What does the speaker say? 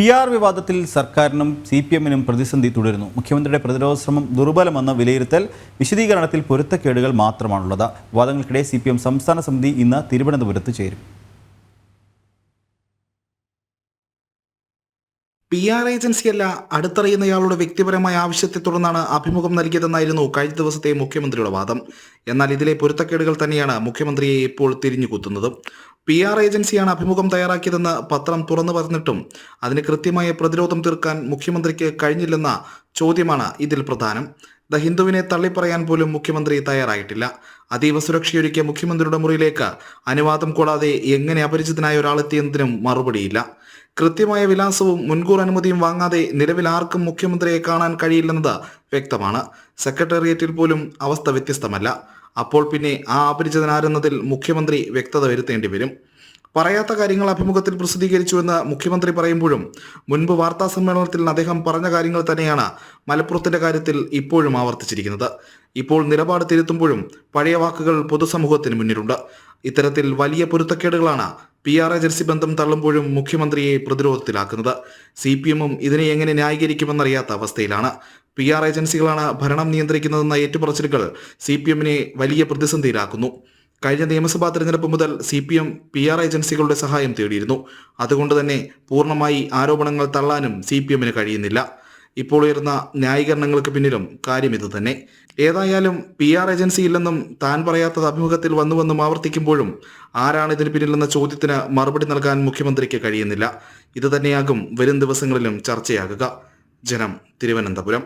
P R വിവാദത്തിൽ സർക്കാരിനും C P എമ്മിനും പ്രതിസന്ധി തുടരുന്നു. മുഖ്യമന്ത്രിയുടെ പ്രതിരോധ ശ്രമം ദുർബലമെന്ന വിലയിരുത്തൽ വിശദീകരണത്തിൽ പൊരുത്തക്കേടുകൾ മാത്രമാണുള്ളത്. വിവാദങ്ങൾക്കിടെ സി സംസ്ഥാന സമിതി ഇന്ന് തിരുവനന്തപുരത്ത് ചേരും. പി ആർ ഏജൻസിയല്ല അടുത്തറിയുന്നയാളുടെ വ്യക്തിപരമായ ആവശ്യത്തെ തുടർന്നാണ് അഭിമുഖം നൽകിയതെന്നായിരുന്നു കഴിഞ്ഞ ദിവസത്തെ മുഖ്യമന്ത്രിയുടെ വാദം. എന്നാൽ ഇതിലെ പൊരുത്തക്കേടുകൾ തന്നെയാണ് മുഖ്യമന്ത്രിയെ ഇപ്പോൾ തിരിഞ്ഞുകുത്തുന്നത്. പി ആർ ഏജൻസിയാണ് അഭിമുഖം തയ്യാറാക്കിയതെന്ന് പത്രം തുറന്നു പറഞ്ഞിട്ടും അതിന് കൃത്യമായ പ്രതിരോധം തീർക്കാൻ മുഖ്യമന്ത്രിക്ക് കഴിഞ്ഞില്ലെന്ന ചോദ്യമാണ് ഇതിൽ പ്രധാനം. ദ ഹിന്ദുവിനെ തള്ളിപ്പറയാൻ പോലും മുഖ്യമന്ത്രി തയ്യാറായിട്ടില്ല. അതീവ സുരക്ഷയൊരുക്കിയ മുഖ്യമന്ത്രിയുടെ മുറിയിലേക്ക് അനുവാദം കൂടാതെ എങ്ങനെ അപരിചിതനായ ഒരാളെത്തിയെന്നതിനും മറുപടിയില്ല. കൃത്യമായ വിലാസവും മുൻകൂർ അനുമതിയും വാങ്ങാതെ നിലവിൽ ആർക്കും മുഖ്യമന്ത്രിയെ കാണാൻ കഴിയില്ലെന്നത് വ്യക്തമാണ്. സെക്രട്ടേറിയറ്റിൽ പോലും അവസ്ഥ വ്യത്യസ്തമല്ല. അപ്പോൾ പിന്നെ ആ അപരിചിതനാരെന്നതിൽ മുഖ്യമന്ത്രി വ്യക്തത വരുത്തേണ്ടി വരും. പറയാത്ത കാര്യങ്ങൾ അഭിമുഖത്തിൽ പ്രസിദ്ധീകരിച്ചുവെന്ന് മുഖ്യമന്ത്രി പറയുമ്പോഴും മുൻപ് വാർത്താ സമ്മേളനത്തിൽ അദ്ദേഹം പറഞ്ഞ കാര്യങ്ങൾ തന്നെയാണ് മലപ്പുറത്തിന്റെ കാര്യത്തിൽ ഇപ്പോഴും ആവർത്തിച്ചിരിക്കുന്നത്. ഇപ്പോൾ നിലപാട് തിരുത്തുമ്പോഴും പഴയ വാക്കുകൾ പൊതുസമൂഹത്തിന് മുന്നിലുണ്ട്. ഇത്തരത്തിൽ വലിയ പൊരുത്തക്കേടുകളാണ് പി ആർ ഏജൻസി ബന്ധം തള്ളുമ്പോഴും മുഖ്യമന്ത്രിയെ പ്രതിരോധത്തിലാക്കുന്നത്. സി പി എമ്മും ഇതിനെ എങ്ങനെ ന്യായീകരിക്കുമെന്നറിയാത്ത അവസ്ഥയിലാണ്. പി ആർ ഏജൻസികളാണ് ഭരണം നിയന്ത്രിക്കുന്നതെന്ന ഏറ്റുപറച്ചിലുകൾ സി പി എമ്മിനെ വലിയ പ്രതിസന്ധിയിലാക്കുന്നു. കഴിഞ്ഞ നിയമസഭാ തെരഞ്ഞെടുപ്പ് മുതൽ C P M P R ഏജൻസികളുടെ സഹായം തേടിയിരുന്നു. അതുകൊണ്ട് തന്നെ പൂർണമായി ആരോപണങ്ങൾ തള്ളാനും സി പി എമ്മിന് കഴിയുന്നില്ല. ഇപ്പോൾ ഉയർന്ന ന്യായീകരണങ്ങൾക്ക് പിന്നിലും കാര്യം ഇത് തന്നെ. ഏതായാലും പി ആർ ഏജൻസി ഇല്ലെന്നും താൻ പറയാത്തത് അഭിമുഖത്തിൽ വന്നുവെന്നും ആവർത്തിക്കുമ്പോഴും ആരാണ് ഇതിന് പിന്നിലെന്ന ചോദ്യത്തിന് മറുപടി നൽകാൻ മുഖ്യമന്ത്രിക്ക് കഴിയുന്നില്ല. ഇത് തന്നെയാകും വരും ദിവസങ്ങളിലും ചർച്ചയാകുക. ജനം തിരുവനന്തപുരം.